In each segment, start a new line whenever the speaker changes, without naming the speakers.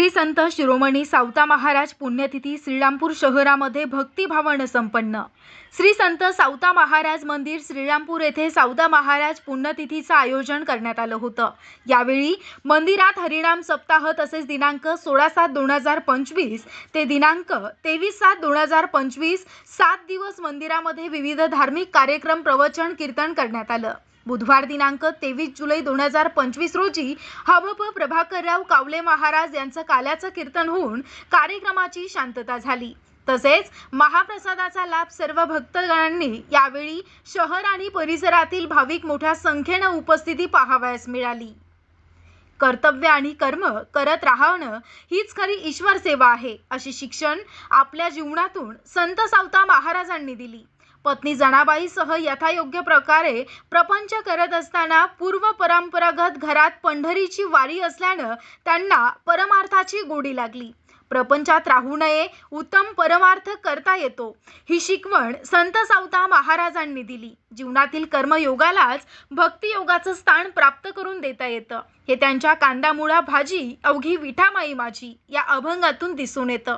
श्री संत शिरोमणी सावता महाराज पुण्यतिथी श्रीरामपूर शहरामध्ये भक्तिभावानं संपन्न. श्री संत सावता महाराज मंदिर श्रीरामपूर येथे सावता महाराज पुण्यतिथीचं आयोजन करण्यात आलं होतं. यावेळी मंदिरात हरिणाम सप्ताह तसेच दिनांक सोळा सात दोन हजार पंचवीस ते दिनांक तेवीस सात दोन हजार पंचवीस सात दिवस मंदिरामध्ये विविध धार्मिक कार्यक्रम प्रवचन कीर्तन करण्यात आलं. बुधवार दिनांक तेवीस जुलै दोन हजार पंचवीस रोजी हबप प्रभाकरराव कावले महाराज यांचं काल्याचं कीर्तन होऊन कार्यक्रमाची शांतता झाली. तसेच महाप्रसादाचा लाभ सर्व भक्तगणांनी यावेळी शहर आणि परिसरातील भाविक मोठ्या संख्येनं उपस्थिती पाहावयास मिळाली. कर्तव्य आणि कर्म करत राहणं हीच खरी ईश्वर सेवा आहे अशी शिक्षण आपल्या जीवनातून संत सावता महाराजांनी दिली. पत्नी जनाबाईसह यथायोग्य प्रकारे प्रपंच करत असताना पूर्व परंपरागत घरात पंढरीची वारी असल्यानं त्यांना परमार्थाची गोडी लागली. प्रपंचात राहू नये उत्तम परमार्थ करता येतो ही शिकवण संत सावता महाराजांनी दिली. जीवनातील कर्मयोगालाच भक्तियोगाचं स्थान प्राप्त करून देता येतं. हे त्यांच्या कांदामुळा भाजी अवघी विठामाई माझी या अभंगातून दिसून येतं.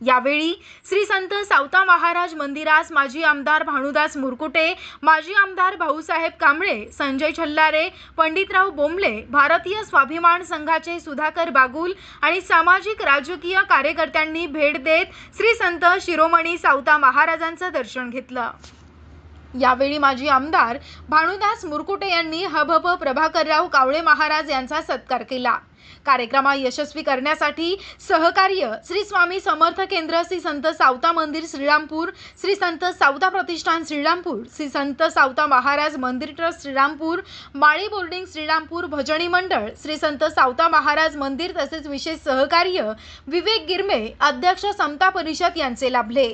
यावेळी श्री संत सावता महाराज मंदिरास माजी आमदार भानुदास मुरकुटे माजी आमदार भाऊसाहेब कांबळे संजय छल्लारे पंडितराव बोंबले भारतीय स्वाभिमान संघाचे सुधाकर बागुल आणि सामाजिक राजकीय कार्यकर्त्यांनी भेट देत श्री संत शिरोमणी सावता महाराजांचं दर्शन घेतलं. यावेळी माजी आमदार भानुदास मुरकुटे यांनी हभप प्रभाकरराव कावळे महाराज यांचा सत्कार केला. कार्यक्रमा यशस्वी करण्यासाठी सहकार्य श्री स्वामी समर्थ केंद्र श्री संत सावता मंदिर श्रीरामपूर श्री संत सावता प्रतिष्ठान श्रीरामपूर श्री संत सावता महाराज मंदिर ट्रस्ट श्रीरामपूर माळी बोर्डिंग श्रीरामपूर भजनी मंडळ श्री संत सावता महाराज मंदिर तसेच विशेष सहकार्य विवेक गिरमे अध्यक्ष समता परिषद यांचे लाभले.